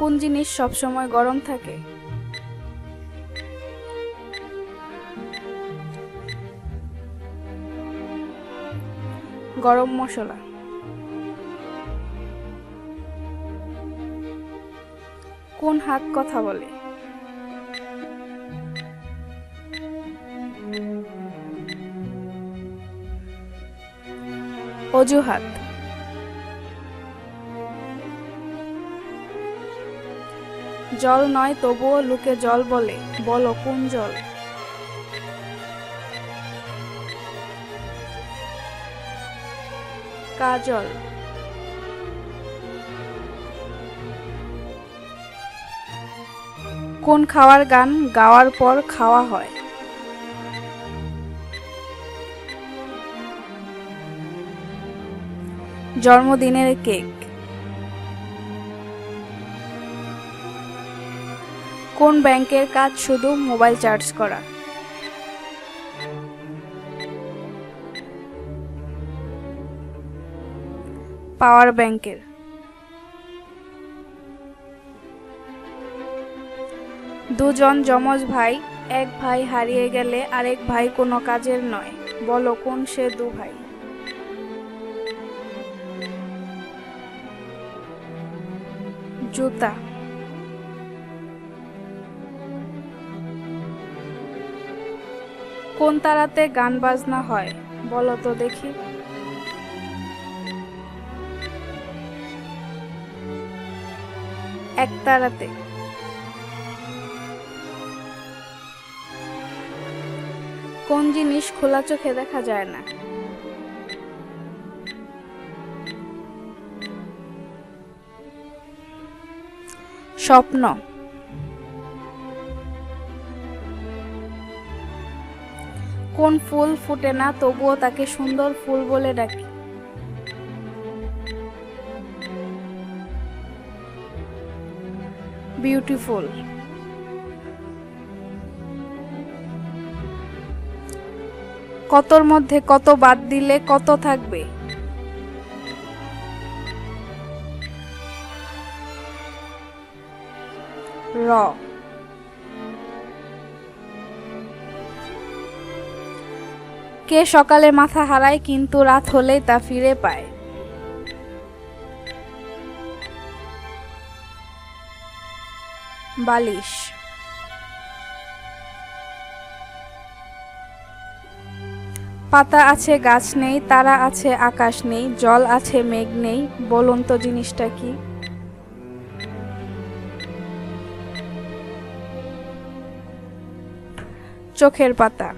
কোন জিনিস সবসময় গরম থাকে? গরম মশলা। কোন হাত কথা বলে? অজুহাত। জল নয় তবুও লোকে জল বলে, বলো কোন জল? কাজল। কোন খাওয়ার গান গাওয়ার পর খাওয়া হয়? জন্মদিনের কেক। কোন ব্যাংকের কাজ শুধু মোবাইল চার্জ করা? পাওয়ার ব্যাংকের। দুজন যমজ ভাই, এক ভাই হারিয়ে গেলে আরেক ভাই কোনো কাজের নয়। বলো কোন সে দু ভাই? জুতা। কোন তারাতে গান বাজনা হয়? বলো তো দেখি। এক তারাতে। কোন জিনিস খোলা চোখে দেখা যায় না? স্বপ্ন। কোন ফুল ফুটে না, তবুও তাকে সুন্দর ফুল বলে ডাকি। বিউটিফুল কতর মধ্যে কত বাদ দিলে কত থাকবে? র। কে সকালে মাথা হারায়, কিন্তু রাত হলেই তা ফিরে পায়। বালিশ। পাতা আছে, গাছ নেই, তারা আছে, আকাশ নেই, জল আছে, মেঘ নেই, বলুন তো জিনিসটা কি? চোখের পাতা।